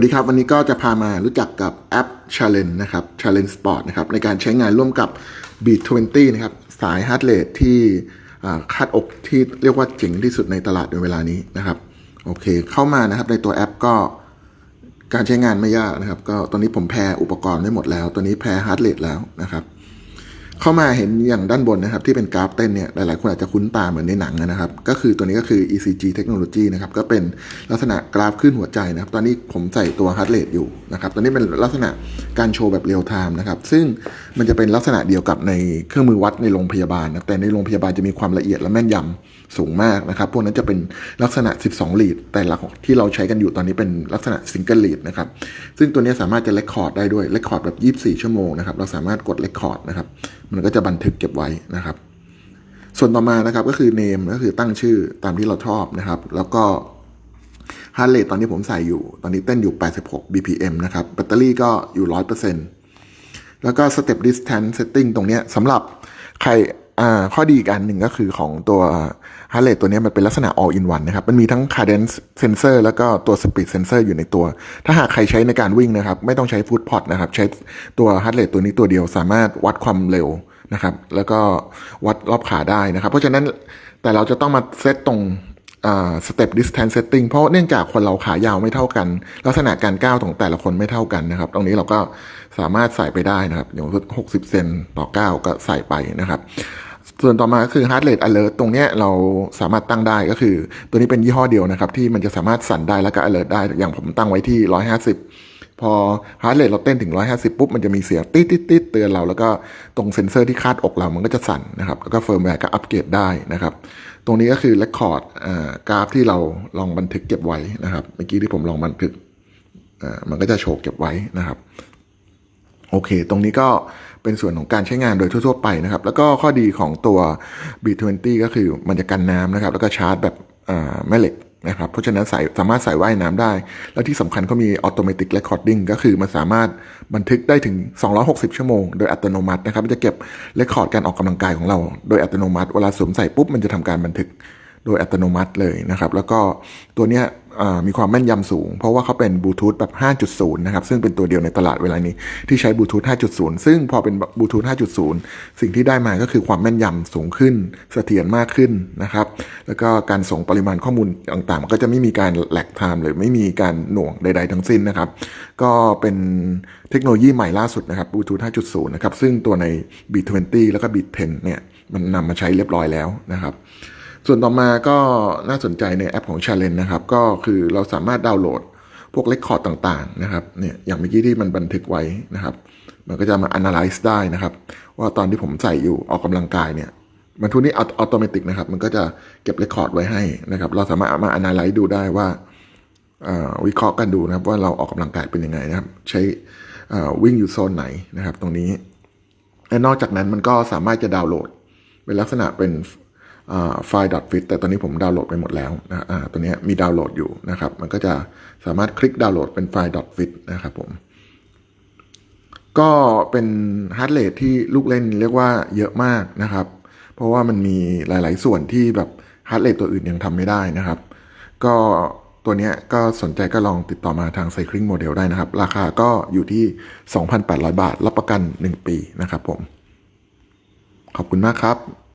วัสดีครับ วันนี้ก็จะพามารู้จักกับแอป Challenge นะครับ Challenge Sport นะครับในการใช้งานร่วมกับ Beat 20 นะครับ สาย Heart Rate ที่คาดอกที่เรียกว่าเจ๋งที่สุดในตลาดในเวลานี้นะครับ โอเค เข้ามานะครับในตัวแอปก็การใช้งานไม่ยากนะครับ ก็ตอนนี้ผมแพรอุปกรณ์ไม่หมดแล้ว ตอนนี้แพร Heart Rate แล้วนะครับ เข้ามาเห็นอย่างด้านบนนะครับ ที่เป็นกราฟเต้นเนี่ยหลายๆคนอาจจะคุ้นตาเหมือนในหนังนะครับ ก็คือตัวนี้ก็คือ ECG Technology นะครับ ก็เป็นลักษณะกราฟขึ้นหัวใจนะครับ ตอนนี้ผมใส่ตัว heart rate อยู่นะครับ ตอนนี้เป็นลักษณะการโชว์แบบเรียลไทม์นะครับ ซึ่งมันจะเป็นลักษณะเดียวกับในเครื่องมือวัดในโรงพยาบาลนะแต่ในโรงพยาบาลจะมีความละเอียดและแม่นยำสูงมากนะครับ พวกนั้นจะเป็นลักษณะ 12ลีด แต่หลักที่เราใช้กันอยู่ตอนนี้เป็นลักษณะซิงเกิลลีดนะครับ ซึ่งตัวนี้สามารถจะเลคคอร์ดได้ด้วยเลคคอร์ดแบบ 24 ชั่วโมงนะครับ เราสามารถกดเลคคอร์ดนะครับมันก็จะบันทึกเก็บไว้นะครับ ส่วนต่อมานะครับก็คือ name ก็คือตั้งชื่อตามที่เราชอบนะครับ แล้วก็ heart rate ตอนนี้ผมใส่อยู่ตอนนี้เต้นอยู่ 86 bpm นะครับ แบตเตอรี่ก็อยู่ 100%แล้วก็ step distance setting ตรงนี้สำหรับใคร ข้อดีอีกอันหนึ่งก็คือของตัว heart rate ตัวนี้มันเป็นลักษณะ all in one นะครับ มันมีทั้ง cadence sensor แล้วก็ตัว speed sensor อยู่ในตัว ถ้าหากใครใช้ในการวิ่งนะครับ ไม่ต้องใช้ foot pod นะครับ ใช้ตัว heart rate ตัวนี้ตัวเดียวสามารถวัดความเร็วนะครับ แล้วก็วัดรอบขาได้นะครับ เพราะฉะนั้นแต่เราจะต้องมาเซตตรงสเต็ป distance setting เพราะเนื่องจากคนเราขายาวไม่เท่ากัน ลักษณะการก้าวของแต่ละคนไม่เท่ากันนะครับ ตรงนี้เราก็สามารถใส่ไปได้นะครับ อย่างหกสิบเซนต่อก้าวก็ใส่ไปนะครับ ส่วนต่อมาก็คือ heart rate alert ตรงเนี้ยเราสามารถตั้งได้ก็คือ ตัวนี้เป็นยี่ห้อเดียวนะครับ ที่มันจะสามารถสั่นได้แล้วก็ alert ได้อย่างผมตั้งไว้ที่ 150 พอ heart rate เราเต้นถึง 150 ปุ๊บ มันจะมีเสียงติ๊ดติดติดเตือนเรา แล้วก็ตรงเซ็นเซอร์ที่คาดอกเรามันก็จะสั่นนะครับ แล้วก็เฟิร์มแวร์ก็อัปเกรดได้นะครับ ตรงนี้ก็คือ record กราฟที่เราลองบันทึกเก็บไว้นะครับเมื่อกี้ที่ผมลองบันทึกมันก็จะโชว์เก็บไว้นะครับ โอเค ตรงนี้ก็เป็นส่วนของการใช้งานโดยทั่วๆไปนะครับ แล้วก็ข้อดีของตัว B20 ก็คือมันจะกันน้ำนะครับ แล้วก็ชาร์จแบบแม่เหล็กนะครับ เพราะฉะนั้นใส่สามารถใส่ว่ายน้ำได้ แล้วที่สำคัญเขามี automatic recording ก็คือมันสามารถบันทึกได้ถึง 260 ชั่วโมง โดยอัตโนมัตินะครับ มันจะเก็บเรคคอร์ดการออกกำลังกายของเรา โดยอัตโนมัติ เวลาสวมใส่ปุ๊บมันจะทำการบันทึกโดยอัตโนมัติเลยนะครับ แล้วก็ตัวเนี้ย มีความแม่นยำสูง เพราะว่าเขาเป็นบลูทูธแบบ 5.0 นะครับ ซึ่งเป็นตัวเดียวในตลาดเวลานี้ ที่ใช้บลูทูธ 5.0 ซึ่งพอเป็นบลูทูธ 5.0 สิ่งที่ได้มาก็คือความแม่นยำสูงขึ้นเสถียรมากขึ้นนะครับ แล้วก็การส่งปริมาณข้อมูลต่างๆ ก็จะไม่มีการแหลกไทม์หรือไม่มีการหน่วงใด ๆ ทั้งสิ้นนะครับ ก็เป็นเทคโนโลยีใหม่ล่าสุดนะครับบลูทูธ 5.0 นะครับ ซึ่งตัวใน B20 แล้วก็ B10 เนี่ยมันนำมาใช้เรียบร้อยแล้วนะครับ ส่วนต่อมาก็น่าสนใจในแอปของ Challenge นะครับ ก็คือเราสามารถดาวน์โหลดพวกเรคคอร์ดต่างๆนะครับเนี่ยอย่างเมื่อกี้ที่มันบันทึกไว้นะครับ มันก็จะมา analyze ได้นะครับ ว่าตอนที่ผมใส่อยู่ออกกำลังกายเนี่ยมันทุกนี้อัตโนมัตินะครับ มันก็จะเก็บเรคคอร์ดไว้ให้นะครับ เราสามารถเอามา analyze ดูได้ว่าวิเคราะห์กันดูนะครับ ว่าเราออกกำลังกายเป็นยังไงนะครับ ใช้วิ่งอยู่โซนไหนนะครับ ตรงนี้และนอกจากนั้นมันก็สามารถจะดาวน์โหลด เป็นลักษณะเป็น ไฟล์ .fit แต่ตอนนี้ผมดาวน์โหลดไปหมดแล้วนะตัวนี้มีดาวน์โหลดอยู่นะครับ มันก็จะสามารถคลิกดาวน์โหลดเป็นไฟล์ .fit นะครับผม ก็เป็นฮาร์ดเรทที่ลูกเล่นเรียกว่าเยอะมากนะครับ เพราะว่ามันมีหลาย ๆ ส่วนที่แบบฮาร์ดเรทตัวอื่นยังทำไม่ได้นะครับ ก็ตัวนี้ก็สนใจก็ลองติดต่อมาทาง Cycling Model ได้นะครับ ราคาก็อยู่ที่ 2,800 บาท รับประกัน 1 ปีนะครับผม ขอบคุณมากครับ